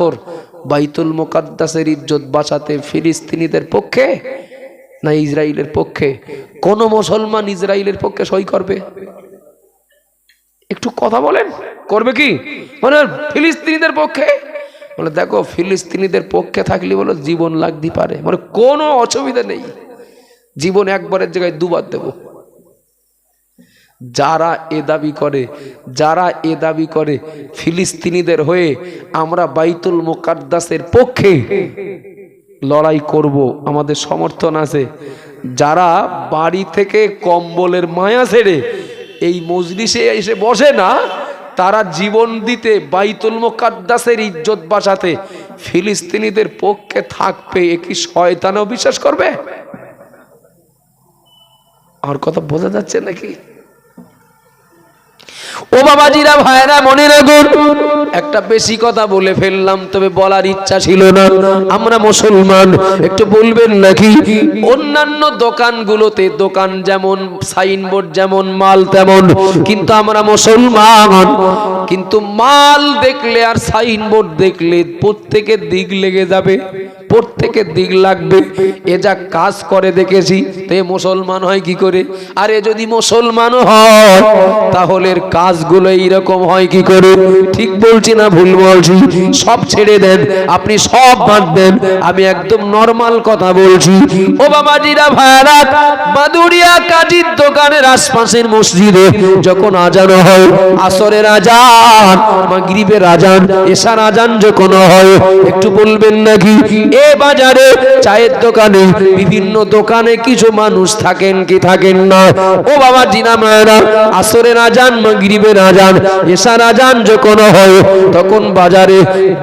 স্বাক্ষর বাইতুল মোকাদ্দাসের ইজ্জত বাঁচাতে ফিলিস্তিনিদের পক্ষে না ইসরায়েলের পক্ষে? কোন মুসলমান ইসরায়েলের পক্ষে সই করবে? একটু কথা বলেন, করবে কি? মানে ফিলিস্তিনিদের পক্ষে? বলে, দেখো, ফিলিস্তিনিদের পক্ষে থাকলে বলো জীবন লাগতে পারে। মানে কোনো অসুবিধা নেই। জীবন একবারের জায়গায় দুবার দেব। যারা এ দাবি করে, যারা এ দাবি করে, ফিলিস্তিনিদের হয়ে আমরা বাইতুল মোকাদ্দাসের পক্ষে লড়াই করব, আমাদের সমর্থন আছে। যারা বাড়ি থেকে কম্বলের মায়া ছেড়ে এই মজলিসে এসে বসে না, তারা জীবন দিতে বাইতুল মোকাদ্দাসের ইজ্জত বাঁচাতে ফিলিস্তিনিদের পক্ষে থাকবে, এ কি শয়তানেও বিশ্বাস করবে? আর কথা বোঝা যাচ্ছে নাকি? ও বাবাজিরা ভাইরা মনে রাখুন, একটা বেশি কথা বলে ফেললাম, তবে বলার ইচ্ছা ছিল না। আমরা মুসলমান, একটু বলবেন নাকি? অন্যান্য দোকানগুলোতে দোকান যেমন সাইনবোর্ড যেমন, মাল তেমন, কিন্তু আমরা মুসলমান। কিন্তু মাল দেখলে আর সাইনবোর্ড দেখলে প্রত্যেকের দিক লেগে যাবে। প্রত্যেকের দিক লাগবে। এ যা কাজ করে দেখেছি, তো মুসলমান হয় কি করে? আর এ যদি মুসলমান হয়, তাহলে কাজগুলো এইরকম হয় কি করে? ঠিক বলছি না ভুল বলছি? সব ছেড়ে দেন, আপনি সব বাদ দেন, আমি একদম নর্মাল কথা বলছি। ও বাবাজিরা ভাইরা মাদুরিয়া কাজীর দোকানের আশপাশের মসজিদে যখন আজানো হয়, আসরের আজান, মাগরিবের আজান, এশার আজান যখন হয়, একটু বলবেন নাকি? বাজারে চায়ের দোকানে বিভিন্ন দোকানে কিছু মানুষ থাকেন কি থাকেন না? ও বাবা জিনা মায়েরা আসরের আজান মাগরিবের আজান এশার আজান যখন হয়, তখন বাজারে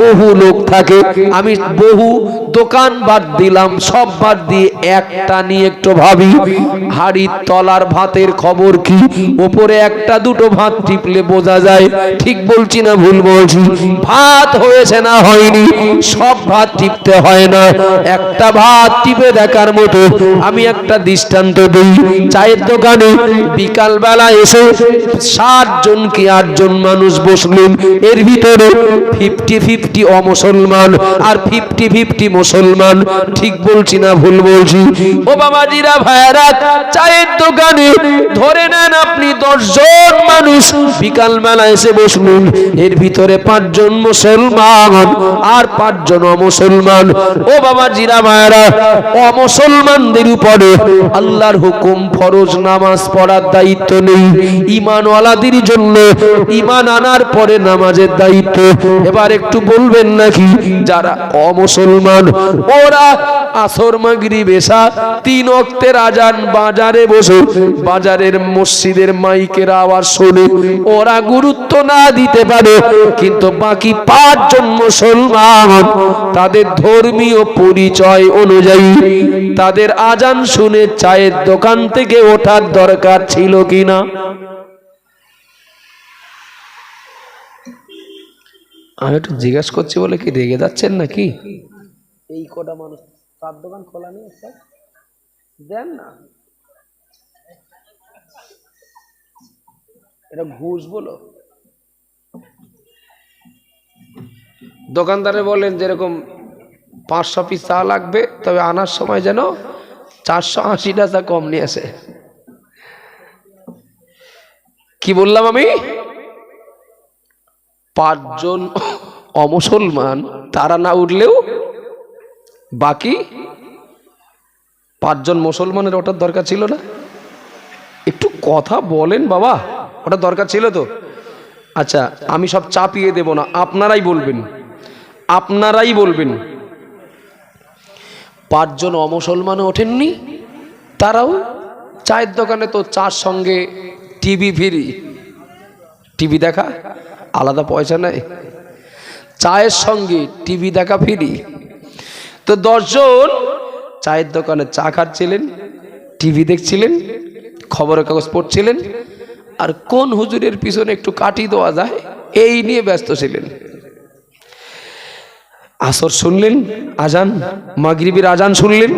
বহু লোক থাকে। আমি বহু দোকান বাদ দিলাম, সব বাদ দিয়ে একটা নিয়ে একটু ভাবি, হাড়ির তলার ভাতের খবর কি? ওপরে একটা দুটো ভাত টিপলে বোঝা যায়, ঠিক বলছি না ভুল বলছি, ভাত হয়েছে না হয়নি, সব ভাত টিপতে হয় না। একটা ভাত টিপে দেখার মতো আমি একটা দৃষ্টান্ত দিই। চায়ের দোকানে বিকাল বেলা এসে ষাট জন কি আটজন মানুষ বসলেন। এর ভিতরে ফিফটি ফিফটি অমুসলমান আর ফিফটি ফিফটি মুসলমান। ঠিক বলছি না ভুল বলছি? ও বাবাজিরা ভাইরা চায়ের দোকানে ধরে নেন আপনি দশজন মানুষ বিকাল বেলা এসে বসলেন। এর ভিতরে পাঁচজন মুসলমান আর পাঁচজন অমুসলমান। ও বাবা জিরা মায়েরা অমুসলমানদের উপরে আল্লাহর হুকুম, ফরজ নামাজ পড়ার দায়িত্ব নেই। ইমানওয়ালাদের জন্য ইমান আনার পরে নামাজের দায়িত্ব। এবার একটু বলবেন নাকি, যারা অমুসলমান, ওরা আসর মাগরি বেশা তিন অক্তের আজান বাজারে বসে বাজারের মসজিদের মাইকের আওয়াজ শোনে। ওরা গুরুত্ব না দিতে পারে, কিন্তু বাকি পাঁচজন মুসলমান তাদের ধর্মীয় পরিচয় অনুযায়ী তাদের আজান শুনে চায়ের দোকান থেকে ওঠার দরকার ছিল কিনা? আমি একটু জিজ্ঞেস করছি বলে কি রেগে যাচ্ছেন নাকি? এই কটা মানুষ চার দোকান খোলা নেই দেন না। এটা ঘুষ বলো। দোকানদারে বলেন যেরকম পাঁচশো পিস চা লাগবে, তবে আনার সময় যেন চারশো আশিটা চা কম নিয়ে আসে। কি বললাম আমি? পাঁচজন অমুসলমান, তারা না উঠলেও বাকি পাঁচজন মুসলমানের ওটার দরকার ছিল না? একটু কথা বলেন বাবা ওটা দরকার ছিল তো। আচ্ছা আমি সব চাপিয়ে দেব না, আপনারাই বলবেন আপনারাই বলবেন। পাঁচজন অমুসলমানও ওঠেননি? তারাও? চায়ের দোকানে তো চার সঙ্গে টিভি ফিরি। টিভি দেখা? আলাদা পয়সা নেই চায়ের সঙ্গে টিভি দেখা ফিরি। তো দশজন চায়ের দোকানে চা খাচ্ছিলেন, টিভি দেখছিলেন, খবরের কাগজ পড়ছিলেন, আর কোন হুজুরের পিছনে একটু কাটি দেওয়া যায়, এই নিয়ে ব্যস্ত ছিলেন। আসর শুনলেন, আজান, মাগরিবির আজান শুনলেন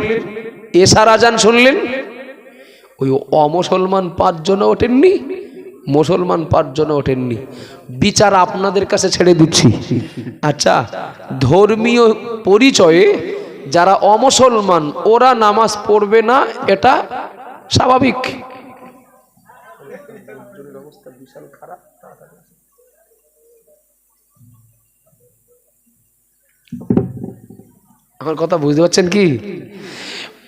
এসার আজান শুনলেন। ওই অমুসলমান পাঁচজন ওঠেননি, মুসলমান পাঁচজনে ওঠেননি। বিচার আপনাদের কাছে ছেড়ে দিচ্ছি। আচ্ছা ধর্মীয় পরিচয়ে যারা অমুসলমান, ওরা নামাজ পড়বে না, এটা স্বাভাবিক। আমার কথা বুঝতে পারছেন কি?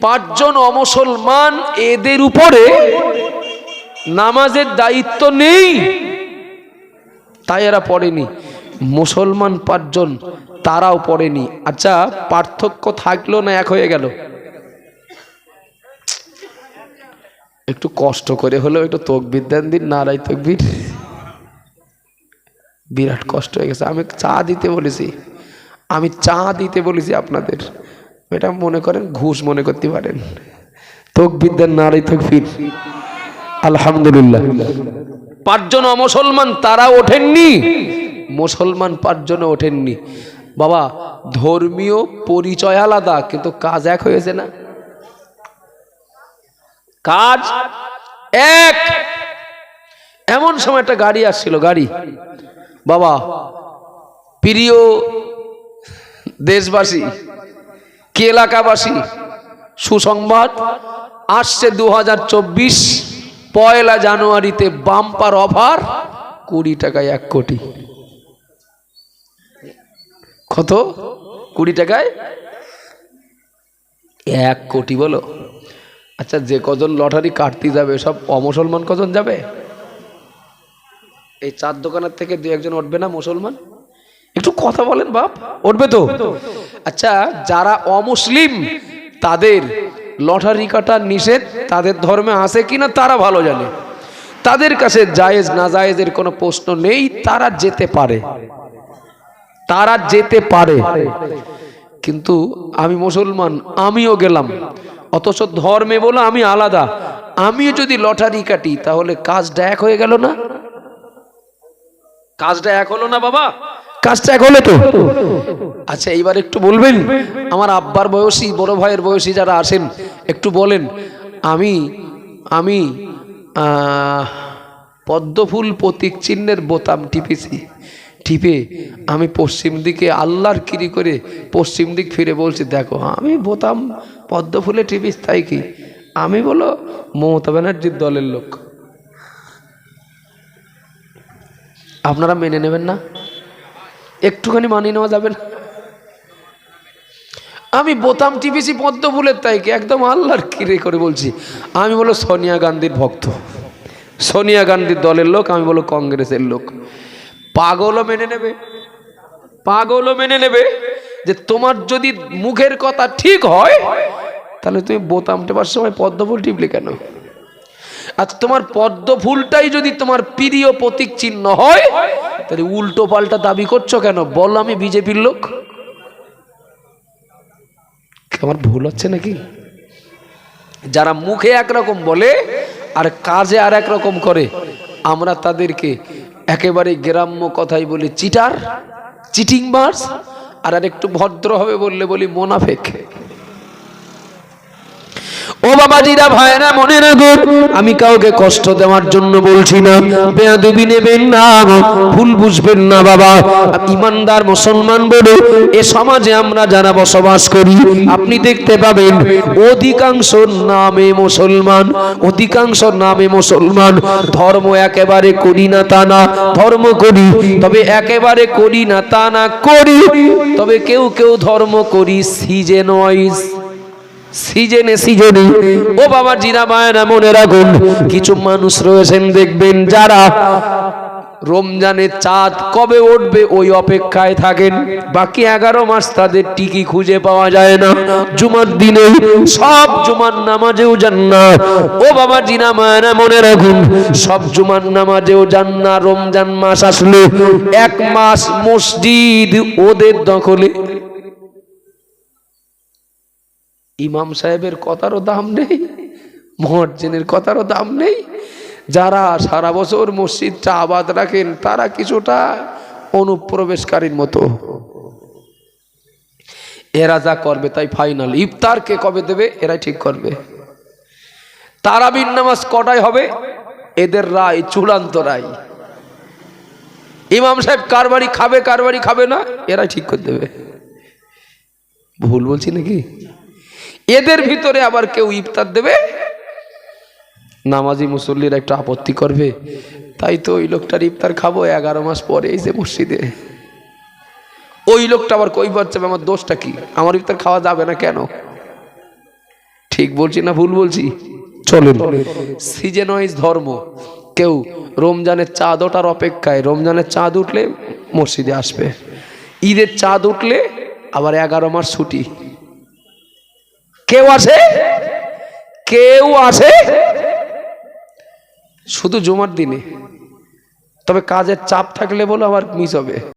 পাঁচজন অমুসলমান এদের উপরে নামাজের দায়িত্ব নেই, তাই এরা পড়েনি। মুসলমান পাঁচজন, তারাও পড়েনি। আচ্ছা পার্থক্য থাকল না এক হয়ে গেল? একটু কষ্ট করে হলেও একটু তকবির দেন দিন নারাই তকবির। বিরাট কষ্ট হয়ে গেছে। আমি চা দিতে বলেছি। আমি চা দিতে বলেছি আপনাদের। এটা মনে করেন, ঘুষ মনে করতে পারেন। দেন নারাই তকবির। আলহামদুলিল্লাহ। পাঁচজন মুসলমান তারা ওঠেননি। মুসলমান পাঁচজনে ওঠেননি। বাবা, ধর্মীয় পরিচয় আলাদা, কিন্তু কাজ এক হয়েছে না। কাজ এক। এমন সময় একটা গাড়ি আসছিল, গাড়ি। বাবা, প্রিয় দেশবাসী, কি এলাকাবাসী? সুসংবাদ, আসছে দু হাজার চব্বিশ পয়লা জানুয়ারিতে বাম্পার অফার কুড়ি টাকায় এক কোটি। কত? কুড়ি টাকায় এক কোটি বলো। আচ্ছা যে কজন লটারি কাটতে যাবে, সব অমুসলমান কজন যাবে? এই চার দোকানের থেকে দু একজন উঠবে না মুসলমান? একটু কথা বলেন বাপ। উঠবে তো? আচ্ছা যারা অমুসলিম, তাদের লটারি কাটার নিষেধ তাদের ধর্মে আসে কিনা তারা ভালো জানে। তাদের কাছে জায়েজ না জায়েজের কোনো প্রশ্ন নেই, তারা যেতে পারে। তারা যেতে পারে। কিন্তু আমি মুসলমান, আমিও গেলাম। অথচ ধর্মে বলো আমি আলাদা। আমিও যদি লটারি কাটি, তাহলে কাজটা এক হয়ে গেল না? কাজটা এক হলো না বাবা। কাজটা এক হলে তো। আচ্ছা এইবার একটু বলবেন? আমার আব্বার বয়সী, বড় ভাইয়ের বয়সী যারা আসেন একটু বলেন। আমি আমি পদ্মফুল প্রতীক চিহ্নের বোতাম টিপেছি। টিপে আমি পশ্চিম দিকে আল্লাহর কিরি করে পশ্চিম দিক ফিরে বলছি, দেখো, আমি বোতাম পদ্মফুলে টিপিস তাই কি? আমি বলো, মমতা ব্যানার্জির দলের লোক। আপনারা মেনে নেবেন না? একটুখানি মানিয়ে নেওয়া যাবে না। আমি বোতাম টিপেছি পদ্ম ফুলের তাই কি একদম আল্লাহর কিরে করে বলছি। আমি বলো সোনিয়া গান্ধীর ভক্ত। সোনিয়া গান্ধীর দলের লোক, আমি বলো কংগ্রেসের লোক। পাগলও মেনে নেবে, পাগলও মেনে নেবে যে তোমার যদি মুখের কথা ঠিক হয়, তাহলে তুমি বোতাম টেপার সময় পদ্ম ফুল টিপলে কেন? আর তোমার পদ্ম ফুলটাই যদি তোমার প্রিয় প্রতীক চিহ্ন হয়, তাহলে উল্টো পাল্টা দাবি করছ কেন? বল আমি বিজেপির লোক। আমার ভুল হচ্ছে নাকি? যারা মুখে একরকম বলে আর কাজে আর একরকম করে, আমরা তাদেরকে একেবারে গ্রাম্য কথাই বলি চিটার চিটিং বার্স আর আর একটু ভদ্র হবে বললে বলি মোনাফেক। ও বাবাজিরা ভাইরা মনে রাখুন, আমি কাউকে কষ্ট দেওয়ার জন্য বলছি না। বেয়াদবি নেবেন না, ভুল বুঝবেন না বাবা। ইমানদার মুসলমান বলে এ সমাজে আমরা যারা বসবাস করি, আপনি দেখতে পাবেন অধিকাংশ নামে মুসলমান, অধিকাংশ নামে মুসলমান। ধর্ম একেবারে করি না তা না, ধর্ম করি, তবে একেবারে করি না তা না, করি। তবে কেউ কেউ ধর্ম করি সিজেন ওয়াইজ সিজনে সিজনে। ও বাবা মায়না মনে রাখুন, কিছু মানুষ রয়েছেন দেখবেন যারা রমজানের চাঁদ কবে উঠবে ওই অপেক্ষায় থাকেন। বাকি এগারো মাস তাদের টিকি খুঁজে পাওয়া যায় না। জুমার দিনে সব জুমার নামাজেও যান না ও বাবা জিনা মায়না মনে রাখুন, সব জুমার নামাজেও যান না রমজান মাস আসলে এক মাস মসজিদ ওদের দখলে। ইমাম সাহেবের কথারও দাম নেই মহার্জেনের কথারও দাম নেই। যারা সারা বছর মসজিদটা আবাদ রাখেন, তারা কিছুটা অনুপ্রবেশকারীর মতো। এরা যা করবে তাই ফাইনাল ইফতার কে কবে দেবে? এরাই ঠিক করবে। তারাবির নামাজ কটায় হবে? এদের রায়, চূড়ান্ত রায়। ইমাম সাহেব কার বাড়ি খাবে, কার বাড়ি খাবে না, এরাই ঠিক করে দেবে। ভুল বলছি নাকি? এদের ভিতরে আবার কেউ ইফতার দেবে? নামাজি মুসল্লির একটা আপত্তি করবে। তাই তো ওই লোকটার ইফতার খাব এগারো মাস পরে যে মসজিদে। ওই লোকটা আবার কই পাচ্ছে আমার দোষটা কি? আমার ইফতার খাওয়া যাবে না কেন? ঠিক বলছি না ভুল বলছি? চলুন। সিজন ওয়াইজ ধর্ম। কেউ রমজানের চাঁদ ওঠার অপেক্ষায় রমজানের চাঁদ উঠলে মসজিদে আসবে। ঈদের চাঁদ উঠলে আবার এগারো মাস ছুটি। কেউ আছে? কেউ আছে? শুধু জুমার দিনে। তবে কাজের চাপ থাকলে বলো আবার মিস হবে।